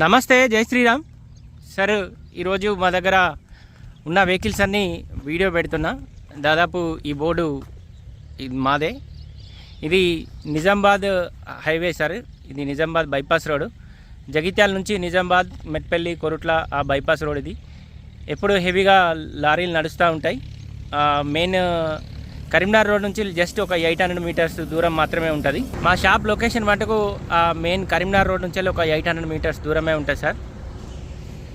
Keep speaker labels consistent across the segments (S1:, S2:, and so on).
S1: నమస్తే జై శ్రీరామ్. సార్ ఈరోజు మా దగ్గర ఉన్న వెహికల్స్ అన్నీ వీడియో పెడుతున్నా. దాదాపు ఈ బోర్డు ఇది మాదే. ఇది నిజామాబాద్ హైవే సార్. ఇది నిజామాబాద్ బైపాస్ రోడ్ జగిత్యాల నుంచి నిజామాబాద్ మెట్పల్లి కొరుట్ల ఆ బైపాస్ రోడ్ ఇది. ఎప్పుడు హెవీగా లారీలు నడుస్తూ ఉంటాయి. మెయిన్ కరీంనగర్ రోడ్ నుంచి జస్ట్ ఒక ఎయిట్ హండ్రెడ్ మీటర్స్ దూరం మాత్రమే ఉంటుంది. మా షాప్ లొకేషన్ మటుకు మెయిన్ కరీంనగర్ రోడ్ నుంచి ఒక ఎయిట్ హండ్రెడ్ మీటర్స్ దూరమే ఉంటుంది సార్.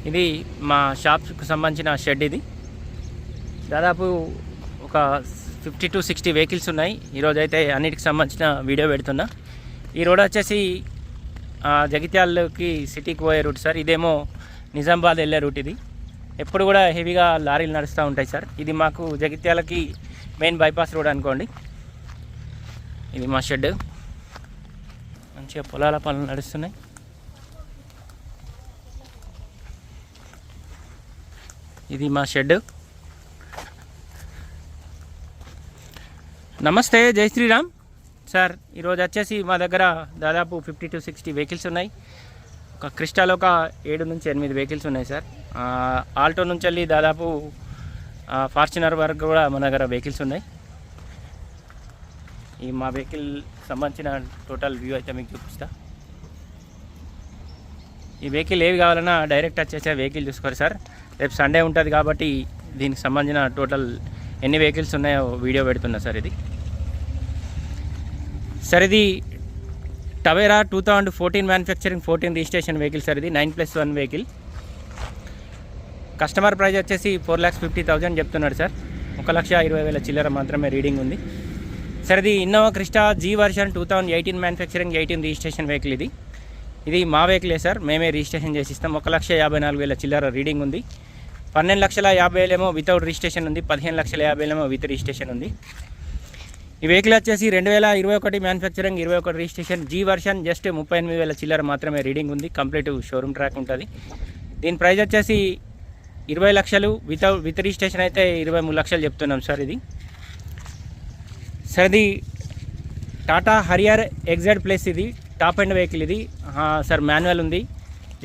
S1: ఇది మా షాప్కు సంబంధించిన షెడ్ ఇది. దాదాపు ఒక ఫిఫ్టీ టు సిక్స్టీ వెహికల్స్ ఉన్నాయి. ఈరోజు అయితే అన్నిటికి సంబంధించిన వీడియో పెడుతున్నా. ఈ రోడ్ వచ్చేసి జగిత్యాలకి సిటీకి పోయే రూట్ సార్. ఇదేమో నిజామాబాద్ వెళ్ళే రూట్ ఇది. ఎప్పుడు కూడా హెవీగా లారీలు నడుస్తూ ఉంటాయి సార్. ఇది మాకు జగిత్యాలకి మెయిన్ బైపాస్ రోడ్ అనుకోండి. ఇది మా షెడ్. మంచిగా పొలాల పనులు నడుస్తున్నాయి. ఇది మా షెడ్. నమస్తే జై శ్రీరామ్. సార్ ఈరోజు వచ్చేసి మా దగ్గర దాదాపు ఫిఫ్టీ టు సిక్స్టీ వెహికల్స్ ఉన్నాయి. ఒక క్రిస్టాలో ఒక ఏడు నుంచి ఎనిమిది వెహికల్స్ ఉన్నాయి సార్. ఆల్టో నుంచి వెళ్ళి దాదాపు ఫార్చునర్ వరకు కూడా మన దగ్గర వెహికల్స్ ఉన్నాయి. ఈ మా వెహికల్ సంబంధించిన టోటల్ వ్యూ అయితే మీకు చూపిస్తా. ఈ వెహికల్ ఏవి కావాలన్నా డైరెక్ట్ వచ్చేసే వెహికల్ చూసుకోరు సార్. రేపు సండే ఉంటుంది కాబట్టి దీనికి సంబంధించిన టోటల్ ఎన్ని వెహికల్స్ ఉన్నాయో వీడియో పెడుతున్నా సార్ ఇది. సార్ ఇది Tavera two thousand fourteen manufacturing fourteen registration vehicle sir ఇది. Nine plus one vehicle. Customer price వచ్చేసి ఫోర్ ల్యాక్స్ ఫిఫ్టీ థౌజండ్ చెప్తున్నాడు సార్. ఒక లక్ష ఇరవై వేల చిల్లర మాత్రమే రీడింగ్ ఉంది. సార్ ఇది Innova Crysta G version two thousand eighteen manufacturing eighteen registration vehicle ఇది. ఇది మా వెహికలే సార్ మేమే రిజిస్ట్రేషన్ చేసి ఇస్తాం ఒక లక్ష యాభై నాలుగు వేల చిల్లర రీడింగ్ ఉంది. పన్నెండు లక్షల యాభై వేలేమో వితౌట్ రిజిస్ట్రేషన్ ఉంది. పదిహేను లక్షల యాభై వేలేమో విత్ రిజిస్ట్రేషన్ ఉంది. ఈ వెహికల్ వచ్చేసి రెండు వేల ఇరవై ఒకటి మ్యానుఫ్యాక్చరింగ్ ఇరవై ఒకటి రిజిస్ట్రేషన్ జీ వర్షన్ జస్ట్ ముప్పై ఎనిమిది వేల చిల్లర మాత్రమే రీడింగ్ ఉంది. కంప్లీట్ షోరూమ్ ట్రాక్ ఉంటుంది. దీని ప్రైస్ వచ్చేసి ఇరవై లక్షలు వితౌట్ విత్ రిజిస్ట్రేషన్ అయితే ఇరవై మూడు లక్షలు చెప్తున్నాం సార్ ఇది. సార్ ఇది టాటా హరియర్ ఎగ్జాడ్ ప్లేస్ ఇది టాప్ అండ్ వెహికల్ ఇది. సార్ మాన్యువల్ ఉంది.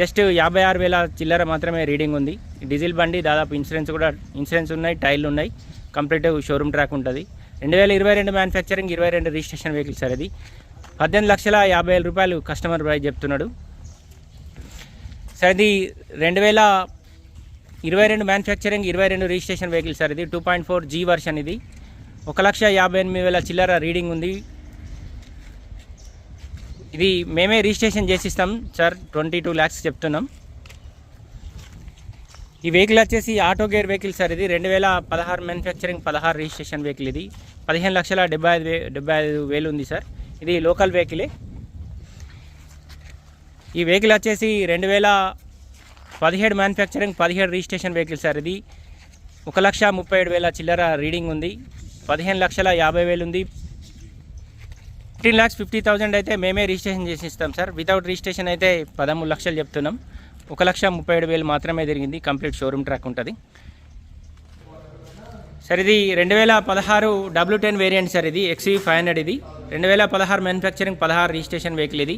S1: జస్ట్ యాభై ఆరు వేల చిల్లర మాత్రమే రీడింగ్ ఉంది. డీజిల్ బండి దాదాపు ఇన్సూరెన్స్ కూడా ఇన్సూరెన్స్ ఉన్నాయి టైర్లు ఉన్నాయి. కంప్లీట్ షోరూమ్ ట్రాక్ ఉంటుంది. రెండు వేల ఇరవై రెండు మ్యానుఫ్యాక్చరింగ్ ఇరవై రెండు రిజిస్ట్రేషన్ వెహికల్ సార్ ఇది. పద్దెనిమిది లక్షల యాభై వేల రూపాయలు కస్టమర్ ప్రైస్ చెప్తున్నాడు. సార్ ఇది రెండు వేల ఇరవై రెండు మ్యానుఫ్యాక్చరింగ్ ఇరవై రెండు రిజిస్ట్రేషన్ వెహికల్ సార్ ఇది. Two point four G version ఇది. ఒక లక్ష యాభై ఎనిమిది వేల చిల్లర రీడింగ్ ఉంది. ఇది మేమే రిజిస్ట్రేషన్ చేసిస్తాం సార్ ట్వంటీ టూ ల్యాక్స్ చెప్తున్నాం. ఈ వెహికల్ వచ్చేసి ఆటో గేర్ వెహికల్ సార్ ఇది. రెండు వేల పదహారు మ్యానుఫ్యాక్చరింగ్ పదహారు రిజిస్ట్రేషన్ వెహికల్ ఇది. పదిహేను లక్షల డెబ్బై ఐదు వే డెబ్బై ఐదు వేలు ఉంది సార్ ఇది లోకల్ వెహికలే ఈ వెహికల్ వచ్చేసి రెండు వేల పదిహేడు మ్యానుఫ్యాక్చరింగ్ పదిహేడు రిజిస్ట్రేషన్ వెహికల్ సార్ ఇది. ఒక లక్ష ముప్పై ఏడు వేల చిల్లర రీడింగ్ ఉంది. పదిహేను లక్షల యాభై వేలు ఉంది. ఫిఫ్టీన్ ల్యాక్స్ ఫిఫ్టీ థౌజండ్ అయితే మేమే రిజిస్ట్రేషన్ చేసి ఇస్తాం సార్. వితౌట్ రిజిస్ట్రేషన్ అయితే పదమూడు లక్షలు చెప్తున్నాం. ఒక లక్ష ముప్పై ఏడు వేలు మాత్రమే తిరిగింది. కంప్లీట్ షోరూమ్ ట్రాక్ ఉంటుంది. సార్ ఇది రెండు వేల పదహారు డబ్ల్యూ టెన్ వేరియంట్ సార్ ఇది. ఎక్స్వీ ఫైవ్ హండ్రెడ్ ఇది. రెండు వేల పదహారు మ్యానుఫ్యాక్చరింగ్ పదహారు రిజిస్ట్రేషన్ వెహికల్ ఇది.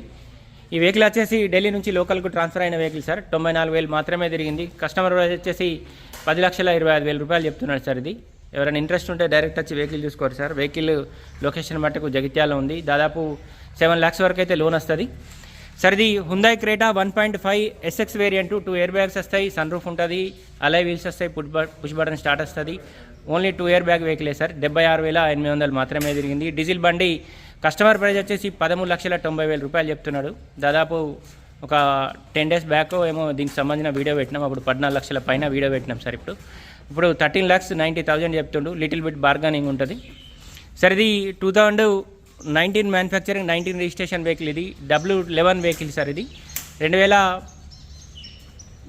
S1: ఈ వెహికల్ వచ్చేసి ఢిల్లీ నుంచి లోకల్కు ట్రాన్స్ఫర్ అయిన వెహికల్ సార్ తొంభై నాలుగు వేలు మాత్రమే తిరిగింది. కస్టమర్ ప్రైస్ వచ్చేసి పది లక్షల ఇరవై ఐదు వేల రూపాయలు చెప్తున్నాడు సార్ ఇది. ఎవరైనా ఇంట్రెస్ట్ ఉంటే డైరెక్ట్ వచ్చి వెహికల్ చూసుకోరు సార్ వెహికల్ లొకేషన్ మట్టుకు జగిత్యాల ఉంది. దాదాపు సెవెన్ ల్యాక్స్ వరకు అయితే లోన్ వస్తుంది. సార్ ఇది Hyundai Creta one point five SX variant two air bags వస్తాయి. సన్ రూఫ్ ఉంటుంది. అలై వీల్స్ వస్తాయి. పుట్ పుష్ బటన్ స్టార్ట్ వస్తుంది. ఓన్లీ టూ ఇయర్ బ్యాగ్ వెహికలే సార్ డెబ్బై ఆరు వేల ఎనిమిది వందలు మాత్రమే తిరిగింది. డీజిల్ బండి కస్టమర్ ప్రైస్ వచ్చేసి పదమూడు లక్షల తొంభై వేల రూపాయలు చెప్తున్నాడు. దాదాపు ఒక టెన్ డేస్ బ్యాక్ ఏమో దీనికి సంబంధించిన వీడియో పెట్టినాం. అప్పుడు పద్నాలుగు లక్షల పైన వీడియో పెట్టినాం సార్ ఇప్పుడు. ఇప్పుడు థర్టీన్ ల్యాక్స్ నైంటీ థౌజండ్ చెప్తుండు. లిటిల్ బిట్ బార్గానింగ్ ఉంటుంది. సార్ ఇది two thousand nineteen manufacturing nineteen registration vehicle ఇది. డబ్ల్యూ లెవెన్ వెహికల్ సార్ ఇది. రెండు వేల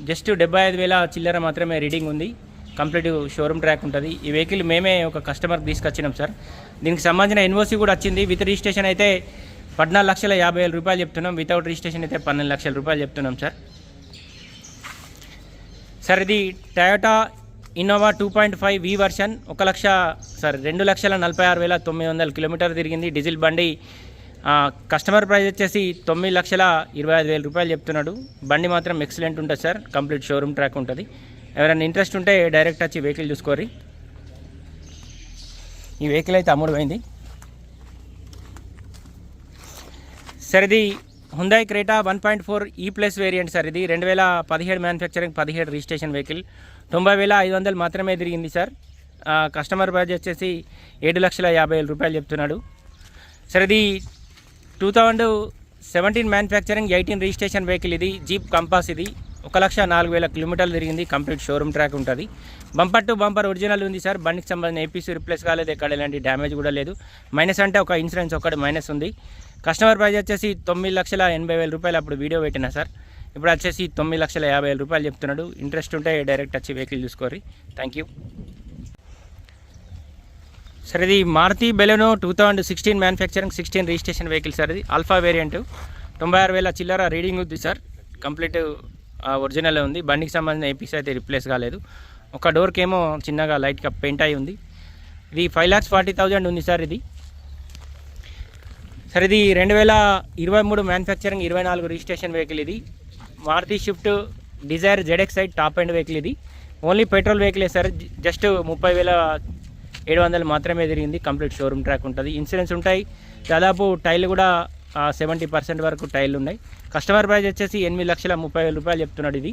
S1: జస్ట్ డెబ్బై ఐదు వేల చిల్లర మాత్రమే రీడింగ్ ఉంది. కంప్లీట్ షోరూమ్ ట్రాక్ ఉంటుంది. ఈ వెహికల్ మేమే ఒక కస్టమర్కి తీసుకొచ్చినాం సార్. దీనికి సంబంధించిన ఎన్ఓసి కూడా వచ్చింది. విత్ రిజిస్ట్రేషన్ అయితే పద్నాలుగు లక్షల యాభై వేల రూపాయలు చెప్తున్నాం. వితౌట్ రిజిస్ట్రేషన్ అయితే పన్నెండు లక్షల రూపాయలు చెప్తున్నాం సార్. సార్ ఇది Toyota Innova two point five V version ఒక లక్ష సార్ రెండు లక్షల నలభై ఆరు వేల తొమ్మిది వందల కిలోమీటర్ తిరిగింది. డీజిల్ బండి కస్టమర్ ప్రైస్ వచ్చేసి తొమ్మిది లక్షల ఇరవై ఐదు వేల రూపాయలు చెప్తున్నాడు. బండి మాత్రం ఎక్సలెంట్ ఉంటుంది సార్. కంప్లీట్ షోరూమ్ ట్రాక్ ఉంటుంది. ఎవరైనా ఇంట్రెస్ట్ ఉంటే డైరెక్ట్ వచ్చి వెహికల్ చూసుకోరి ఈ వెహికల్ అయితే అమ్ముడు పోయింది సార్ ఇది Hyundai Creta one point four E plus variant sir ఇది రెండు వేల పదిహేడు మ్యానుఫ్యాక్చరింగ్ పదిహేడు రిజిస్ట్రేషన్ వెహికల్ తొంభై వేల ఐదు వందలు మాత్రమే తిరిగింది సార్ కస్టమర్ ప్రైజ్ వచ్చేసి ఏడు లక్షల యాభై వేల రూపాయలు చెప్తున్నాడు. సార్ ఇది two thousand seventeen manufacturing eighteen registration vehicle ఇది జీప్ కంపాస్ ఇది. ఒక లక్ష నాలుగు వేల కిలోమీటర్లు తిరిగింది. కంప్లీట్ షోరూమ్ ట్రాక్ ఉంటుంది. బంపర్ టు బంపర్ ఒరిజినల్ ఉంది సార్. బండికి సంబంధించిన ఏపీసీ రిప్లేస్ కాలేదు. ఎక్కడ ఎలాంటి డ్యామేజ్ కూడా లేదు. మైనస్ అంటే ఒక ఇన్సూరెన్స్ ఒకటి మైనస్ ఉంది. కస్టమర్ ప్రైస్ వచ్చేసి తొమ్మిది లక్షల ఎనభై వేల రూపాయలు అప్పుడు వీడియో పెట్టినా సార్. ఇప్పుడు వచ్చేసి తొమ్మిది లక్షల యాభై వేల రూపాయలు చెప్తున్నాడు. ఇంట్రెస్ట్ ఉంటే డైరెక్ట్ వచ్చి వెహికల్ చూసుకోరి థ్యాంక్ యూ సార్ ఇది Maruti Baleno two thousand sixteen manufacturing sixteen registration vehicle sir ఇది. ఆల్ఫా వేరియంట్ తొంభై ఆరు వేల చిల్లర రీడింగ్ ఉంది సార్. కంప్లీట్ ఒరిజినల్ ఉంది. బండికి సంబంధించిన ఏపీస్ అయితే రిప్లేస్ కాలేదు. ఒక డోర్కి ఏమో చిన్నగా లైట్గా పెయింట్ అయి ఉంది. ఇది ఫైవ్ ల్యాక్స్ ఫార్టీ థౌజండ్ ఉంది సార్ ఇది. సార్ ఇది రెండు వేల ఇరవై మూడు మ్యానుఫ్యాక్చరింగ్ ఇరవై నాలుగు రిజిస్ట్రేషన్ వెహికల్ ఇది. Maruti Swift Dzire ZX side top end vehicle ఇది. ఓన్లీ పెట్రోల్ వెహికలే సార్. జస్ట్ ముప్పై వేల ఏడు వందలు మాత్రమే తిరిగింది. కంప్లీట్ షోరూమ్ ట్రాక్ ఉంటుంది. ఇన్సూరెన్స్ ఉంటాయి. దాదాపు టైర్లు కూడా సెవెంటీ పర్సెంట్ వరకు టైర్లు ఉన్నాయి. కస్టమర్ ప్రైస్ వచ్చేసి ఎనిమిది లక్షల ముప్పై వేల రూపాయలు చెప్తున్నాడు ఇది.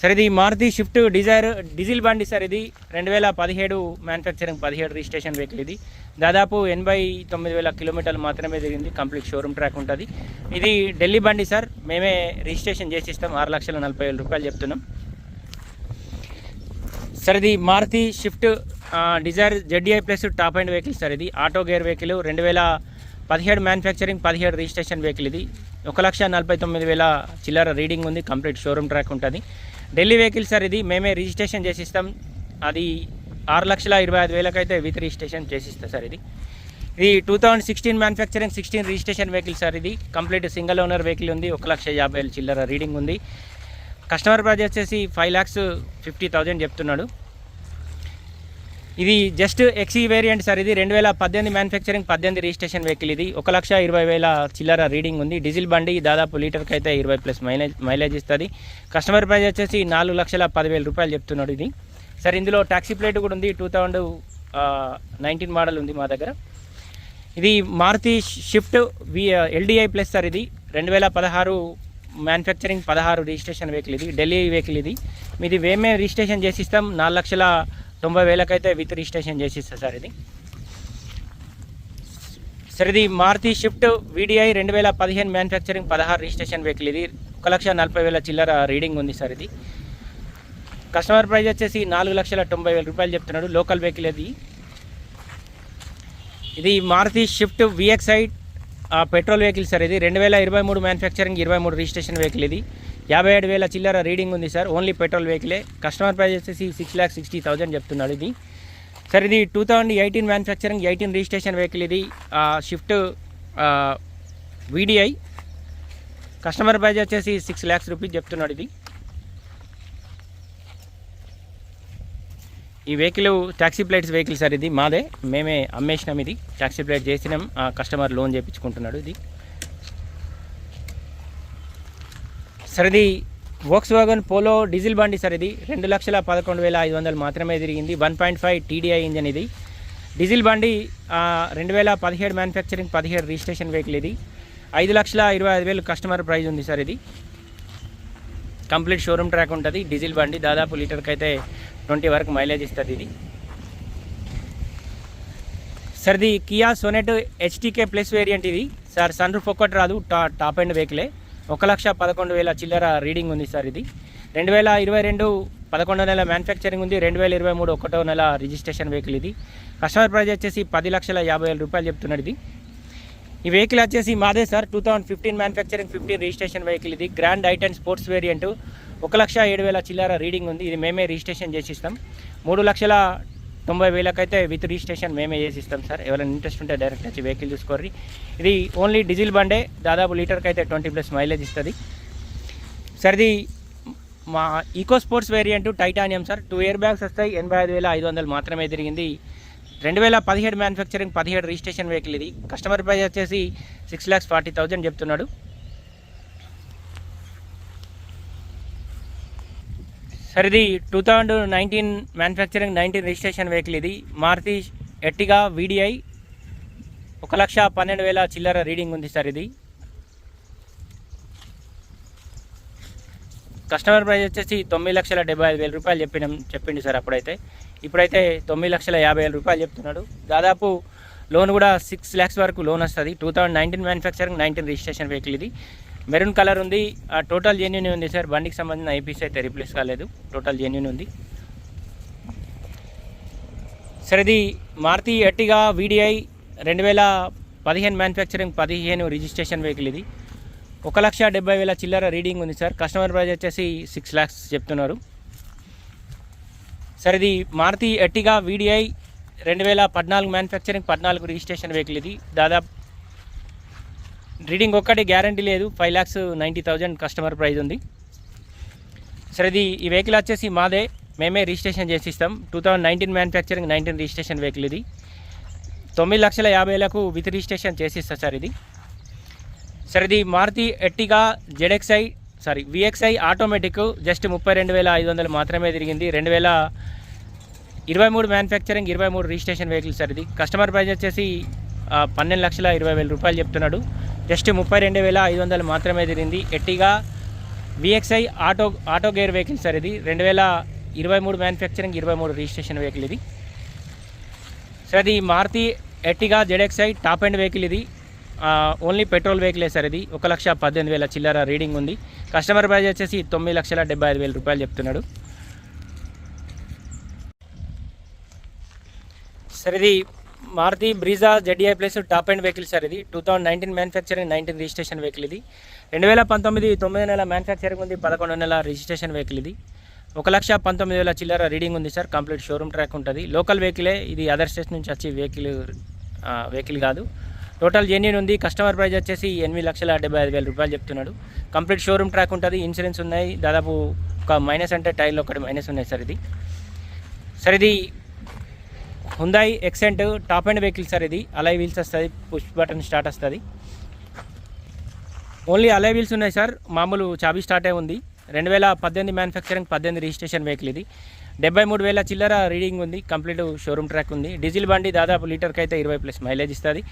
S1: సార్ ఇది మారుతి షిఫ్ట్ డిజైర్ డీజిల్ బండి సార్ ఇది. రెండు వేల పదిహేడు మ్యానుఫ్యాక్చరింగ్ పదిహేడు రిజిస్ట్రేషన్ వెహికల్ ఇది. దాదాపు ఎనభై తొమ్మిది వేల కిలోమీటర్లు మాత్రమే తిరిగింది. కంప్లీట్ షోరూమ్ ట్రాక్ ఉంటుంది. ఇది ఢిల్లీ బండి సార్. మేమే రిజిస్ట్రేషన్ చేసి ఇస్తాం ఆరు లక్షల నలభై వేల రూపాయలు చెప్తున్నాం. సార్ ఇది Maruti Swift Dzire ZDI plus top end vehicle sir ఇది. ఆటో గేర్ వెహికల్ రెండు వేల పదిహేడు మ్యానుఫ్యాక్చరింగ్ పదిహేడు రిజిస్ట్రేషన్ వెహికల్ ఇది. ఒక లక్ష నలభై తొమ్మిది వేల చిల్లర రీడింగ్ ఉంది కంప్లీట్ షోరూమ్ ట్రాక్ ఉంటుంది. ఢిల్లీ వెహికల్ సార్ ఇది మేమే రిజిస్ట్రేషన్ చేసిస్తాం. అది ఆరు లక్షల ఇరవై ఐదు వేలకైతే విత్ రిజిస్ట్రేషన్ చేసి ఇస్తాం సార్ ఇది. ఇది two thousand sixteen manufacturing sixteen registration vehicle sir ఇది. కంప్లీట్ సింగిల్ ఓనర్ వెహికల్ ఉంది ఒక లక్ష యాభై వేల చిల్లర రీడింగ్ ఉంది. కస్టమర్ ప్రైజ్ వచ్చేసి ఫైవ్ ల్యాక్స్ ఫిఫ్టీ థౌజండ్ చెప్తున్నాడు. ఇది జస్ట్ ఎక్సీ వేరియంట్ సార్ ఇది రెండు వేల పద్దెనిమిది మ్యానుఫ్యాక్చరింగ్ పద్దెనిమిది రిజిస్ట్రేషన్ వెహికల్ ఇది. ఒక లక్ష ఇరవై వేల చిల్లర రీడింగ్ ఉంది. డీజిల్ బండి దాదాపు లీటర్కి అయితే ఇరవై ప్లస్ మైలేజ్ మైలేజ్ ఇస్తుంది. కస్టమర్ ప్రైస్ వచ్చేసి నాలుగు లక్షల పదివేల రూపాయలు చెప్తున్నాడు ఇది. సార్ ఇందులో ట్యాక్సీ ప్లేట్ కూడా ఉంది. టూ థౌజండ్ నైన్టీన్ మోడల్ ఉంది మా దగ్గర. ఇది Maruti Swift V LDI plus sir ఇది. రెండు వేల పదహారు మ్యానుఫ్యాక్చరింగ్ పదహారు రిజిస్ట్రేషన్ వెహికల్ ఇది. ఢిల్లీ వెహికల్ ఇది. మీది మేమే రిజిస్ట్రేషన్ చేసి ఇస్తాం. నాలుగు లక్షల తొంభై వేలకైతే విత్ రిజిస్ట్రేషన్ చేసి సార్ ఇది. సార్ ఇది మారుతి షిఫ్ట్ వీడిఐ రెండు వేల పదిహేను మ్యానుఫ్యాక్చరింగ్ పదహారు రిజిస్ట్రేషన్ వెహికల్ ఇది. ఒక లక్ష నలభై వేల చిల్లర రీడింగ్ ఉంది సార్ ఇది. కస్టమర్ ప్రైస్ వచ్చేసి నాలుగు లక్షల తొంభై వేల రూపాయలు చెప్తున్నాడు. లోకల్ వెహికల్ ఇది. ఇది Maruti Swift VXI petrol vehicle sir ఇది. రెండు వేల ఇరవై మూడు మ్యానుఫ్యాక్చరింగ్ ఇరవై మూడు రిజిస్ట్రేషన్ వెహికల్ ఇది. యాభై ఏడు వేల చిల్లర రీడింగ్ ఉంది సార్. ఓన్లీ పెట్రోల్ వెహికలే. కస్టమర్ ప్రైస్ వచ్చేసి సిక్స్ ల్యాక్ సిక్స్టీ థౌజండ్ చెప్తున్నాడు ఇది. సార్ ఇది two thousand eighteen manufacturing eighteen registration vehicle ఇది. షిఫ్ట్ వీడిఐ కస్టమర్ ప్రైజ్ వచ్చేసి సిక్స్ ల్యాక్స్ రూపీస్ చెప్తున్నాడు ఇది. ఈ vehicle taxi plates vehicle sir ఇది. మాదే. మేమే అమ్మేసినాం ఇది. ట్యాక్సీ ప్లేట్ చేసినాం. ఆ కస్టమర్ లోన్ చేయించుకుంటున్నాడు ఇది. సార్ ఇది వోక్స్ వాగన్ పోలో డీజిల్ బండి సార్ ఇది రెండు లక్షల పదకొండు వేల ఐదు వందలు మాత్రమే తిరిగింది. One point five TDI engine ఇది. డీజిల్ బండి రెండు వేల పదిహేడు మ్యానుఫ్యాక్చరింగ్ పదిహేడు రిజిస్ట్రేషన్ వెహికల్ ఇది. ఐదు లక్షల ఇరవై ఐదు వేలు కస్టమర్ ప్రైజ్ ఉంది సార్ ఇది కంప్లీట్ షోరూమ్ ట్రాక్ ఉంటుంది. డీజిల్ బండి దాదాపు లీటర్కి అయితే ట్వంటీ వరకు మైలేజ్ ఇస్తుంది ఇది. సార్ ఇది Kia Sonet HTK plus variant ఇది. సార్ సన్ రూఫ్ ఒక్కటి రాదు టా టాప్ అండ్ వెహికలే ఒక లక్ష పదకొండు వేల చిల్లర రీడింగ్ ఉంది సార్ ఇది. రెండు వేల ఇరవై రెండు పదకొండో నెల మ్యానుఫ్యాక్చరింగ్ ఉంది. రెండు వేల ఇరవై మూడు ఒకటో నెల రిజిస్ట్రేషన్ వెహికల్ ఇది. కస్టమర్ ప్రైజ్ వచ్చేసి పది లక్షల యాభై వేల రూపాయలు చెప్తున్నాడు ఇది. ఈ వెహికల్ వచ్చేసి మాదే sir. Two thousand fifteen manufacturing fifteen registration vehicle ఇది. Grand i ten sports variant. ఒక లక్ష ఏడు వేల చిల్లర రీడింగ్ ఉంది. ఇది మేమే రిజిస్ట్రేషన్ చేసిస్తాం. మూడు లక్షల తొంభై వేలకైతే విత్ రిజిస్ట్రేషన్ మేమే చేసి ఇస్తాం సార్. ఎవరైనా ఇంట్రెస్ట్ ఉంటే డైరెక్ట్ వచ్చి వెహికల్ చూసుకోర్రి. ఇది ఓన్లీ డీజిల్ బండే దాదాపు లీటర్కి అయితే ట్వంటీ ప్లస్ మైలేజ్ ఇస్తుంది. సార్ ఇది మా eco sports variant titanium sir. Two air bags వస్తాయి ఎనభై ఐదు వేల ఐదు వందలు మాత్రమే తిరిగింది. రెండు వేల పదిహేడు మ్యానుఫ్యాక్చరింగ్ పదిహేడు రిజిస్ట్రేషన్ వెహికల్ ఇది. కస్టమర్ ప్రైస్ వచ్చేసి సిక్స్ ల్యాక్స్ ఫార్టీ థౌజండ్ చెప్తున్నాడు. సార్ ఇది two thousand nineteen manufacturing nineteen registration vehicle ఇది. మారుతి ఎట్టిగా వీడిఐ ఒక లక్ష పన్నెండు వేల చిల్లర రీడింగ్ ఉంది సార్ ఇది కస్టమర్ ప్రైస్ వచ్చేసి తొమ్మిది లక్షల డెబ్బై ఐదు వేల రూపాయలు చెప్పినాం చెప్పిండు సార్ అప్పుడైతే. ఇప్పుడైతే తొమ్మిది లక్షల యాభై వేల రూపాయలు చెప్తున్నాడు. దాదాపు లోన్ కూడా సిక్స్ ల్యాక్స్ వరకు లోన్ వస్తుంది. Two thousand nineteen manufacturing nineteen registration vehicle ఇది. మెరూన్ కలర్ ఉంది. టోటల్ జెన్యున్ ఉంది సార్. బండికి సంబంధించిన ఐపీస్ అయితే రీప్లేస్ కాలేదు. టోటల్ జెన్యున్ ఉంది. సార్ ఇది మారుతి ఎట్టిగా వీడిఐ రెండు వేల పదిహేను మ్యానుఫ్యాక్చరింగ్ పదిహేను రిజిస్ట్రేషన్ వెహికల్ ఇది. ఒక లక్ష డెబ్బై వేల చిల్లర రీడింగ్ ఉంది సార్. కస్టమర్ ప్రైస్ వచ్చేసి సిక్స్ ల్యాక్స్ చెప్తున్నారు. సార్ ఇది మారుతి ఎట్టిగా వీడిఐ రెండు వేల పద్నాలుగు మ్యానుఫ్యాక్చరింగ్ పద్నాలుగు రిజిస్ట్రేషన్ వెహికల్ ఇది. దాదాపు రీడింగ్ ఒక్కటి గ్యారంటీ లేదు. Five lakhs ninety thousand customer price ఉంది. సార్ ఇది ఈ వెహికల్ వచ్చేసి మాదే. మేమే రిజిస్ట్రేషన్ చేసి ఇస్తాం two thousand nineteen manufacturing nineteen registration vehicle ఇది. తొమ్మిది లక్షల యాభై వేలకు విత్ రిజిస్ట్రేషన్ చేసిస్తా సార్ ఇది. సార్ ఇది Maruti Ertiga ZXI sorry VXI automatic just ముప్పై రెండు వేల ఐదు వందలు మాత్రమే తిరిగింది. రెండు వేల ఇరవై మూడు మ్యానుఫ్యాక్చరింగ్ ఇరవై మూడు రిజిస్ట్రేషన్ వెహికల్ సార్ ఇది. కస్టమర్ ప్రైస్ వచ్చేసి పన్నెండు లక్షల ఇరవై వేల రూపాయలు చెప్తున్నాడు. జస్ట్ ముప్పై రెండు వేల ఐదు వందలు మాత్రమే తిరిగింది. Ertiga VXI auto auto gear vehicle sir ఇది. రెండు వేల ఇరవై మూడు మ్యానుఫ్యాక్చరింగ్ ఇరవై మూడు రిజిస్ట్రేషన్ వెహికల్ ఇది. సార్ ఇది Maruti Ertiga ZXI top end vehicle ఇది. ఓన్లీ పెట్రోల్ వెహికలే సార్ ఇది. ఒక లక్ష పద్దెనిమిది వేల చిల్లర రీడింగ్ ఉంది. కస్టమర్ ప్రైజ్ వచ్చేసి తొమ్మిది లక్షల డెబ్బై ఐదు వేల రూపాయలు చెప్తున్నాడు. సార్ ఇది Maruti Brezza ZI plus top end vehicle sir ఇది. Two thousand nineteen manufacturing nineteen registration vehicle ఇది. రెండు వేల పంతొమ్మిది తొమ్మిది నెల మ్యానుఫ్యాక్చరింగ్ ఉంది పదకొండు నెల రిజిస్ట్రేషన్ వెహికల్ ఇది. ఒక లక్ష పంతొమ్మిది వేల చిల్లర రీడింగ్ ఉంది సార్ కంప్లీట్ షోరూమ్ ట్రాక్ ఉంటుంది. లోకల్ వెహికలే ఇది అదర్ స్టేట్ నుంచి వచ్చి వెహికల్ వెహికల్ కాదు. టోటల్ జెన్యున్ ఉంది కస్టమర్ ప్రైస్ వచ్చేసి ఎనిమిది లక్షల డెబ్బై ఐదు వేల రూపాయలు చెప్తున్నాడు. కంప్లీట్ షోరూమ్ ట్రాక్ ఉంటుంది ఇన్సూరెన్స్ ఉన్నాయి దాదాపు ఒక మైనస్ అంటే టైర్లో ఒకటి మైనస్ ఉన్నాయి సార్ ఇది. సార్ ఇది Hyundai Xcent top end vehicle sir ఇది. అలై వీల్స్ వస్తుంది పుష్ బటన్ స్టార్ట్ వస్తుంది. ఓన్లీ అలై వీల్స్ ఉన్నాయి సార్ మామూలు చాబీ స్టార్టే ఉంది. రెండు వేల పద్దెనిమిది మ్యానుఫ్యాక్చరింగ్ పద్దెనిమిది రిజిస్ట్రేషన్ వెహికల్ ఇది. డెబ్బై మూడు వేల చిల్లర రీడింగ్ ఉంది కంప్లీట్ షోరూమ్ ట్రాక్ ఉంది. డీజిల్ బండి దాదాపు లీటర్కి అయితే ఇరవై ప్లస్ మైలేజ్ ఇస్తుంది.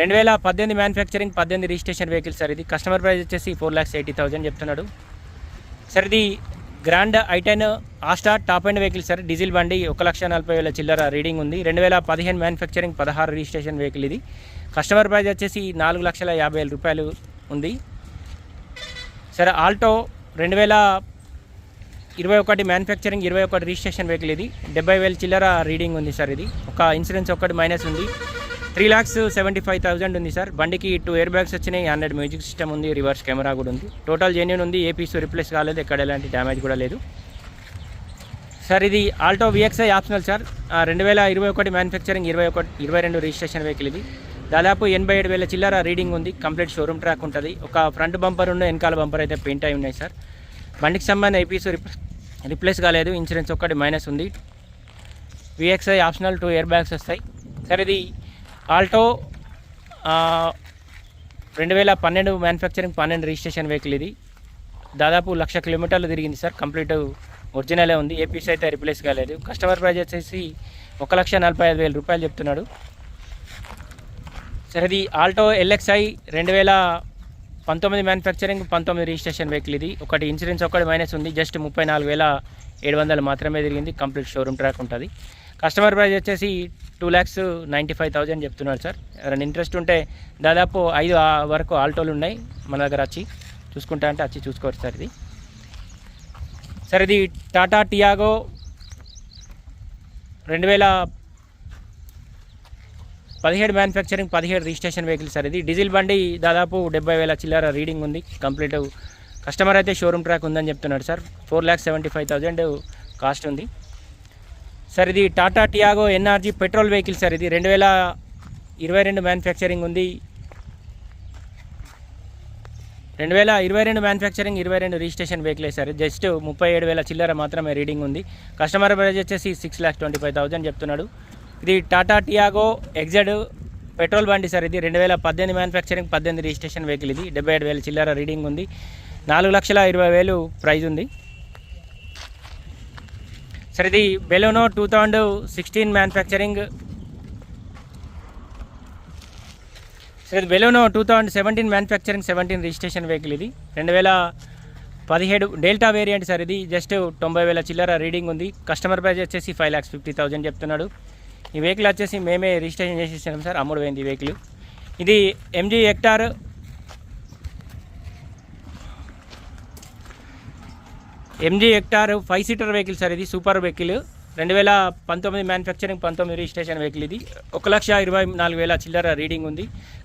S1: రెండు వేల పద్దెనిమిది మ్యానుఫ్యాక్చరింగ్ పద్దెనిమిది రిజిస్ట్రేషన్ వెహికల్ సార్ ఇది. కస్టమర్ ప్రైస్ వచ్చేసి ఫోర్ ల్యాక్స్ ఎయిటీ థౌసండ్ చెప్తున్నాడు. సార్ ఇది grand i ten Asta top end vehicle sir diesel బండి ఒక లక్ష నలభై వేల చిల్లర రీడింగ్ ఉంది. రెండు వేల పదిహేను మ్యానుఫ్యాక్చరింగ్ పదహారు రిజిస్ట్రేషన్ వెహికల్ ఇది. కస్టమర్ ప్రైజ్ వచ్చేసి నాలుగు లక్షల యాభై వేల రూపాయలు ఉంది. సరే ఆల్టో రెండు వేల ఇరవై ఒకటి మ్యానుఫ్యాక్చరింగ్ ఇరవై ఒకటి రిజిస్ట్రేషన్ వెహికల్ ఇది. డెబ్బై వేల చిల్లర రీడింగ్ ఉంది సార్ ఇది. ఒక ఇన్సూరెన్స్ ఒకటి మైనస్ ఉంది. Three lakhs seventy five thousand ఉంది సార్. బండికి టూ ఇయర్ బ్యాగ్స్ వచ్చినాయి హండ్రెడ్ మ్యూజిక్ సిస్టమ్ ఉంది రివర్స్ కెమెరా కూడా ఉంది. టోటల్ జెన్యున్ ఉంది ఏ పీస్ రిప్లేస్ కాలేదు ఎక్కడ ఎలాంటి డ్యామేజ్ కూడా లేదు. సార్ ఇది ఆల్టో విఎక్స్ఐ ఆప్షనల్ సార్. రెండు వేల ఇరవై ఒకటి మ్యానుఫ్యాక్చరింగ్ ఇరవై ఒకటి ఇరవై రెండు రిజిస్ట్రేషన్ వెహికల్ ఇది. దాదాపు ఎనభై ఏడు వేల చిల్లర రీడింగ్ ఉంది కంప్లీట్ షోరూమ్ ట్రాక్ ఉంటుంది. ఒక ఫ్రంట్ బంపర్ ఉన్న వెనకాల బంపర్ అయితే పెయింట్ అయి ఉన్నాయి సార్. బండికి సంబంధించిన ఐపీస్ రిప్లేస్ కాలేదు ఇన్సూరెన్స్ ఒక్కటి మైనస్ ఉంది. VXI optional two air bags వస్తాయి. సార్ ఇది ఆల్టో రెండు వేల పన్నెండు మ్యానుఫ్యాక్చరింగ్ పన్నెండు రిజిస్ట్రేషన్ వెహికల్ ఇది. దాదాపు లక్ష కిలోమీటర్లు తిరిగింది సార్. కంప్లీట్ ఒరిజినలే ఉంది. ఏ పీస్ అయితే రిప్లేస్ కాలేదు. కస్టమర్ ప్రైజ్ వచ్చేసి ఒక లక్ష నలభై ఐదు వేల రూపాయలు చెప్తున్నాడు. సరే ఇది ఆల్టో ఎల్ఎక్స్ఐ రెండు వేల పంతొమ్మిది మ్యానుఫ్యాక్చరింగ్ పంతొమ్మిది రిజిస్ట్రేషన్ వెహికల్ ఇది. ఒకటి ఇన్సూరెన్స్ ఒకటి మైనస్ ఉంది. జస్ట్ ముప్పై నాలుగు వేల ఏడు వందలు మాత్రమే తిరిగింది. కంప్లీట్ షోరూమ్ ట్రాక్ ఉంటుంది. కస్టమర్ ప్రైస్ వచ్చేసి two lakhs ninety five thousand చెప్తున్నారు సార్. ఎవరైనా ఇంట్రెస్ట్ ఉంటే దాదాపు ఐదు వరకు ఆల్టోలు ఉన్నాయి మన దగ్గర వచ్చి చూసుకుంటా అంటే వచ్చి చూసుకోవచ్చు సార్ ఇది. సార్ ఇది టాటా టియాగో రెండు వేల పదిహేడు మ్యానుఫ్యాక్చరింగ్ పదిహేడు రిజిస్ట్రేషన్ వెహికల్ సార్ ఇది. డీజిల్ బండి దాదాపు డెబ్బై వేల చిల్లర రీడింగ్ ఉంది. కంప్లీట్ కస్టమర్ అయితే షోరూమ్ ట్రాక్ ఉందని చెప్తున్నాడు sir. Four lakhs seventy five thousand cost ఉంది. సార్ ఇది Tata Tiago NRG petrol vehicle sir ఇది రెండు వేల ఇరవై రెండు మ్యానుఫ్యాక్చరింగ్ ఉంది. రెండు వేల ఇరవై రెండు మ్యానుఫ్యాక్చరింగ్ ఇరవై రెండు రిజిస్ట్రేషన్ వెహికల్ సార్ జస్ట్ ముప్పై ఏడు వేల చిల్లర మాత్రమే రీడింగ్ ఉంది. కస్టమర్ ప్రైజ్ వచ్చేసి six lakhs twenty five thousand చెప్తున్నాడు. ఇది టాటా టియాగో ఎగ్జెడ్ పెట్రోల్ బండి సార్ ఇది రెండు వేల పద్దెనిమిది మ్యానుఫ్యాక్చరింగ్ పద్దెనిమిది రిజిస్ట్రేషన్ వెహికల్ ఇది డెబ్బై ఏడు వేల చిల్లర రీడింగ్ ఉంది. నాలుగు లక్షల ఇరవై వేలు ప్రైజ్ ఉంది. సార్ ఇది Baleno two thousand sixteen manufacturing sir ఇది Baleno two thousand seventeen manufacturing seventeen registration vehicle ఇది. రెండు వేల పదిహేడు డెల్టా వేరియంట్ సార్ ఇది. జస్ట్ తొంభై వేల చిల్లర రీడింగ్ ఉంది. కస్టమర్ ప్రైస్ వచ్చేసి ఫైవ్ ల్యాక్స్ ఫిఫ్టీ థౌజండ్ చెప్తున్నాడు. ఈ వెహికల్ వచ్చేసి మేమే రిజిస్ట్రేషన్ చేసి సార్. అమ్ముడు పోయింది ఈ వెహికల్ ఇది MG Hector MG Hector five seater vehicle sir ఇది సూపర్ వెహికల్ రెండు వేల పంతొమ్మిది మ్యానుఫ్యాక్చరింగ్ పంతొమ్మిది రిజిస్ట్రేషన్ వెహికల్ ఇది. ఒక లక్ష ఇరవై నాలుగు వేల చిల్లర రీడింగ్ ఉంది.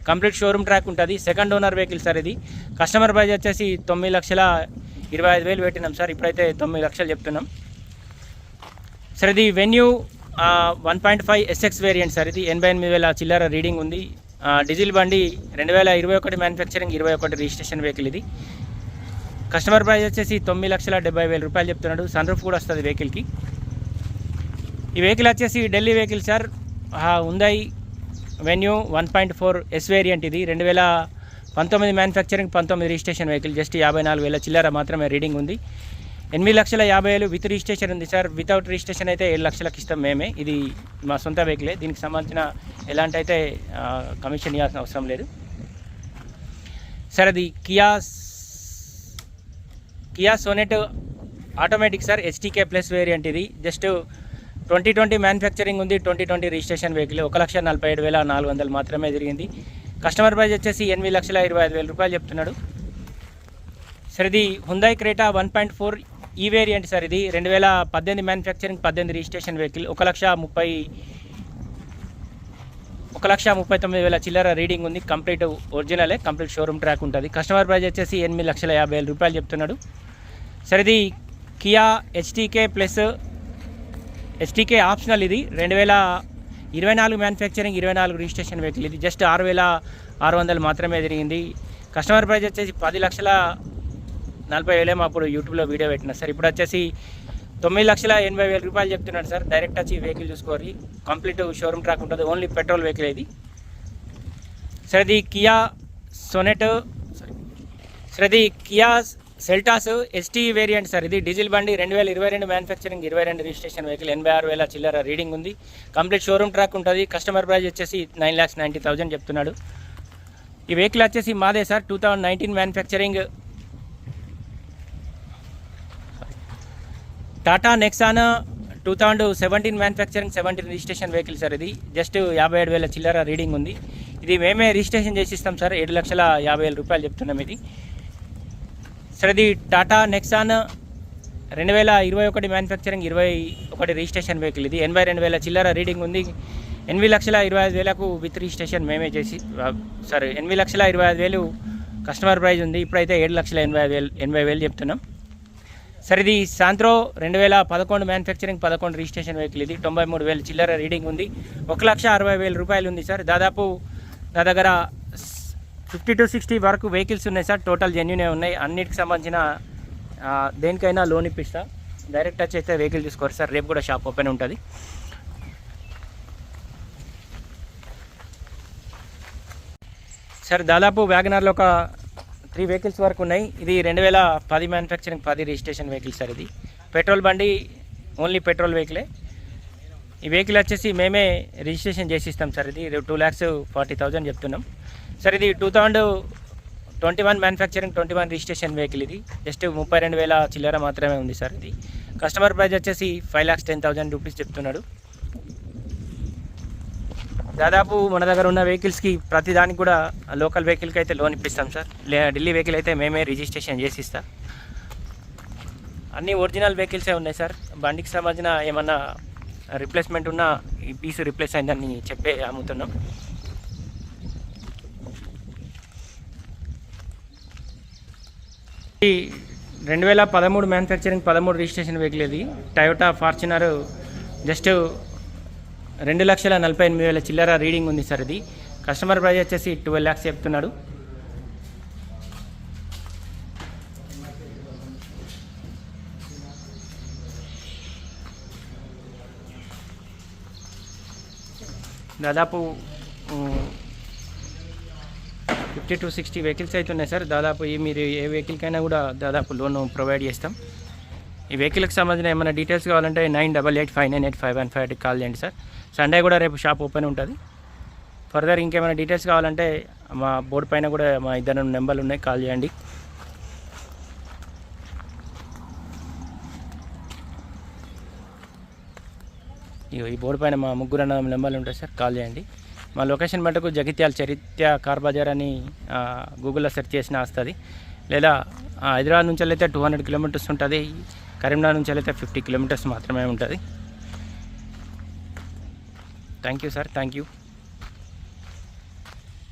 S1: కంప్లీట్ షోరూమ్ ట్రాక్ ఉంటుంది. సెకండ్ ఓనర్ వెహికల్ సార్ ఇది. కస్టమర్ ప్రైజ్ వచ్చేసి తొమ్మిది లక్షల ఇరవై ఐదు వేలు పెట్టినాం సార్ ఇప్పుడైతే తొమ్మిది లక్షలు చెప్తున్నాం. సార్ ఇది Venue one point five SX variant sir ఇది ఎనభై ఎనిమిది వేల చిల్లర రీడింగ్ ఉంది. డీజిల్ బండి రెండు వేల ఇరవై ఒకటి మ్యానుఫ్యాక్చరింగ్ ఇరవై ఒకటి రిజిస్ట్రేషన్ వెహికల్ ఇది. కస్టమర్ ప్రైస్ వచ్చేసి తొమ్మిది లక్షల డెబ్బై వేల రూపాయలు చెప్తున్నాడు. సన్ రూఫ్ కూడా వస్తుంది వెహికల్కి. ఈ వెహికల్ వచ్చేసి Delhi vehicle sir. Hyundai Venue one point four S variant ఇది. రెండు వేల పంతొమ్మిది మ్యానుఫ్యాక్చరింగ్ పంతొమ్మిది రిజిస్ట్రేషన్ వెహికల్. జస్ట్ యాభై నాలుగు వేల చిల్లర మాత్రమే రీడింగ్ ఉంది. ఎనిమిది లక్షల యాభై వేలు విత్ రిజిస్ట్రేషన్ ఉంది సార్. వితౌట్ రిజిస్ట్రేషన్ అయితే ఏడు లక్షలకు ఇస్తాం మేమే. ఇది మా సొంత వెహికలే. దీనికి సంబంధించిన ఎలాంటి అయితే కమిషన్ ఇవ్వాల్సిన అవసరం లేదు. సార్ అది kiosk Kia Sonet automatic sir HTK plus variant ఇది. జస్ట్ ట్వంటీ ట్వంటీ మ్యానుఫ్యాక్చరింగ్ ఉంది ట్వంటీ ట్వంటీ రిజిస్ట్రేషన్ వెహికల్. ఒక లక్ష నలభై ఏడు వేల నాలుగు వందలు మాత్రమే జరిగింది. కస్టమర్ ప్రైస్ వచ్చేసి ఎనిమిది లక్షల ఇరవై ఐదు వేల రూపాయలు చెప్తున్నాడు. సార్ ఇది Hyundai Creta one point four E variant sir ఇది. రెండు వేల పద్దెనిమిది మ్యానుఫ్యాక్చరింగ్ పద్దెనిమిది రిజిస్ట్రేషన్ వెహికల్. ఒక లక్ష ముప్పై ఒక లక్ష ముప్పై తొమ్మిది వేల చిల్లర రీడింగ్ ఉంది. కంప్లీట్ ఒరిజినలే కంప్లీట్ షోరూమ్ ట్రాక్ ఉంటుంది. కస్టమర్ ప్రైస్ వచ్చేసి ఎనిమిది లక్షల యాభై వేల రూపాయలు చెప్తున్నాడు. సరే ఇది Kia HTK plus HTK optional ఇది. రెండు వేల ఇరవై నాలుగు మ్యానుఫ్యాక్చరింగ్ ఇరవై నాలుగు రిజిస్ట్రేషన్ వెహికల్ ఇది. జస్ట్ ఆరు వేల ఆరు వందలు మాత్రమే జరిగింది కస్టమర్ ప్రైస్ వచ్చేసి పది లక్షల నలభై వేలేమో అప్పుడు యూట్యూబ్లో వీడియో పెట్టిన. సార్ ఇప్పుడు వచ్చేసి తొమ్మిది లక్షల ఎనభై వేల రూపాయలు చెప్తున్నాడు సార్. డైరెక్ట్ వచ్చి వెహికల్ చూసుకోరి కంప్లీట్ షోరూమ్ ట్రాక్ ఉంటుంది. ఓన్లీ పెట్రోల్ వెహికల్ ఇది. సార్ ఇది కియా సొనెట్ సారీ సార్ ఇది Kia Seltos ST variant sir ఇది డీజిల్ బండి రెండు వేల ఇరవై రెండు మ్యానుఫ్యాక్చరింగ్ ఇరవై రెండు రిజిస్ట్రేషన్ వెహికల్ ఎనభై ఆరు వేల చిల్లర రీడింగ్ ఉంది. కంప్లీట్ షోరూమ్ ట్రాక్ ఉంటుంది. కస్టమర్ ప్రైస్ వచ్చేసి నైన్ ల్యాక్స్ నైంటీ థౌజండ్ చెప్తున్నాడు. ఈ వెహికల్ వచ్చేసి మాదే sir two thousand nineteen manufacturing Tata Nexon two thousand seventeen manufacturing seventeen registration vehicle sir ఇది. జస్ట్ యాభై ఏడు వేల చిల్లర రీడింగ్ ఉంది. ఇది మేమే రిజిస్ట్రేషన్ చేసి ఇస్తాం సార్ ఏడు లక్షల యాభై వేల రూపాయలు చెప్తున్నాం ఇది. సార్ ఇది టాటా నెక్సాన్ రెండు వేల ఇరవై ఒకటి మ్యానుఫ్యాక్చరింగ్ ఇరవై ఒకటి రిజిస్ట్రేషన్ వెహికల్ ఇది. ఎనభై రెండు వేల చిల్లర రీడింగ్ ఉంది. ఎనిమిది లక్షల ఇరవై ఐదు వేలకు విత్ రిజిస్ట్రేషన్ మేమే చేసి సారీ ఎనిమిది లక్షల ఇరవై ఐదు వేలు కస్టమర్ ప్రైజ్ ఉంది. ఇప్పుడైతే ఏడు లక్షల ఎనభై ఐదు వేలు ఎనభై వేలు చెప్తున్నాం. సార్ ఇది సాంత్రో రెండు వేల పదకొండు మ్యానుఫ్యాక్చరింగ్ పదకొండు రిజిస్ట్రేషన్ వెహికల్ ఇది. తొంభై మూడు వేల చిల్లర రీడింగ్ ఉంది. ఒక లక్ష అరవై వేల రూపాయలు ఉంది సార్. దాదాపు నా దగ్గర ఫిఫ్టీ టు సిక్స్టీ వరకు వెహికల్స్ ఉన్నాయి సార్. టోటల్ జెన్యునే ఉన్నాయి. అన్నిటికి సంబంధించిన దేనికైనా లోన్ ఇప్పిస్తా. డైరెక్ట్ వచ్చి అయితే వెహికల్ తీసుకోరు సార్. రేపు కూడా షాప్ ఓపెన్ ఉంటుంది. సార్ దాదాపు వ్యాగనార్లో ఒక త్రీ వెహికల్స్ వరకు ఉన్నాయి. ఇది రెండు వేల పది మ్యానుఫ్యాక్చరింగ్ పది రిజిస్ట్రేషన్ వెహికల్ సార్ ఇది. పెట్రోల్ బండి ఓన్లీ పెట్రోల్ వెహికలే ఈ వెహికల్ వచ్చేసి మేమే రిజిస్ట్రేషన్ చేసి ఇస్తాం సార్ ఇది. టూ ల్యాక్స్ ఫార్టీ థౌజండ్ చెప్తున్నాం. సార్ ఇది two thousand twenty one manufacturing twenty one registration vehicle ఇది. జస్ట్ ముప్పై రెండు వేల చిల్లర మాత్రమే ఉంది సార్ ఇది. కస్టమర్ ప్రైస్ వచ్చేసి five lakhs ten thousand rupees చెప్తున్నాడు. దాదాపు మన దగ్గర ఉన్న వెహికల్స్కి ప్రతి దానికి కూడా లోకల్ వెహికల్కి అయితే లోన్ ఇప్పిస్తాం సార్. లే ఢిల్లీ వెహికల్ అయితే మేమే రిజిస్ట్రేషన్ చేసి ఇస్తాం. అన్నీ ఒరిజినల్ వెహికల్సే ఉన్నాయి సార్. బండికి సంబంధించిన ఏమన్నా రిప్లేస్మెంట్ ఉన్న ఈ పీస్ రిప్లేస్ అయిందని చెప్పే అమ్ముతున్నాం. రెండు వేల పదమూడు మ్యానుఫ్యాక్చరింగ్ పదమూడు రిజిస్ట్రేషన్ వెహికల్ ఇది. టయోటా ఫార్చునర్ జస్ట్ రెండు లక్షల నలభై ఎనిమిది వేల చిల్లర రీడింగ్ ఉంది సార్ ఇది. కస్టమర్ ప్రైస్ వచ్చేసి ట్వెల్వ్ ల్యాక్స్ చెప్తున్నాడు. దాదాపు ఫిఫ్టీ టు సిక్స్టీ వెహికల్స్ అయితే ఉన్నాయి సార్. దాదాపు మీరు ఏ వెహికల్కైనా కూడా దాదాపు లోన్ ప్రొవైడ్ చేస్తాం. ఈ వెహికల్కి సంబంధించిన ఏమైనా డీటెయిల్స్ కావాలంటే nine double eight five nine eight five one five call చేయండి సార్. సండే కూడా రేపు షాప్ ఓపెన్ ఉంటుంది. ఫర్దర్ ఇంకేమైనా డీటెయిల్స్ కావాలంటే మా బోర్డు పైన కూడా మా ఇద్దరు నెంబర్లు ఉన్నాయి. కాల్ చేయండి. ఇగో ఈ బోర్డు పైన మా ముగ్గురు అన్న నెంబర్లు ఉంటాయి సార్. కాల్ చేయండి. మా లొకేషన్ మటుకు జగిత్యాల చరిత్య కార్ బజార్ అని గూగుల్లో సెర్చ్ చేసినా వస్తుంది లేదా హైదరాబాద్ నుంచి అయితే టూ హండ్రెడ్ కిలోమీటర్స్ ఉంటుంది. కరీంనగర్ నుంచి అయితే ఫిఫ్టీ కిలోమీటర్స్ మాత్రమే ఉంటుంది. Thank you sir thank you